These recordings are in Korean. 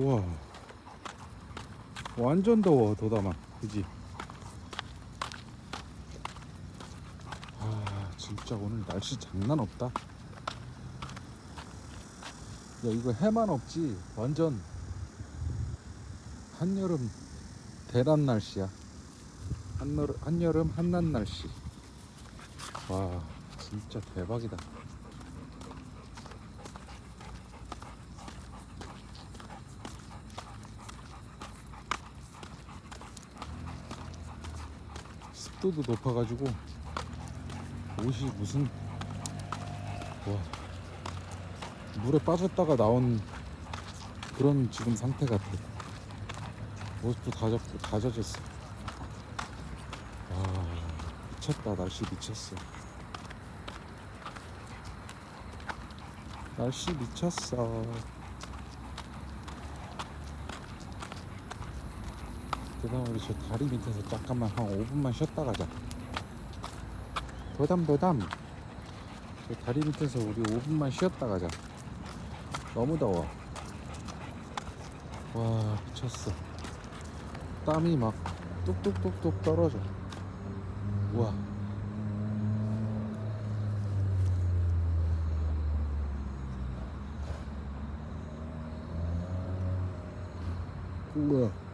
우와. 완전 더워 도담아. 그지? 아 진짜 오늘 날씨 장난 없다. 야 이거 해만 없지? 완전 한여름 대란 날씨야. 한여름, 한여름 한낮 날씨. 와 진짜 대박이다 습도도 높아가지고 옷이 무슨 와 물에 빠졌다가 나온 그런 지금 상태 같아. 옷도 다, 젖, 다 젖었어. 와 미쳤다. 날씨 미쳤어. 날씨 미쳤어 그 다음 우리 저 다리 밑에서 잠깐만 한 5분만 쉬었다 가자. 도담 도담. 저 다리 밑에서 우리 5분만 쉬었다 가자. 너무 더워. 와 미쳤어. 땀이 막 뚝뚝뚝뚝 떨어져. 우와. 우와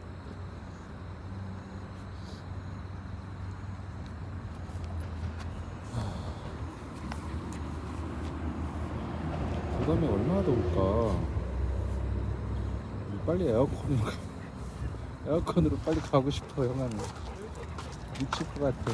부담이 얼마나 더울까? 빨리 에어컨으로 가- 에어컨으로 빨리 가고 싶어 형아는 미칠 것 같아.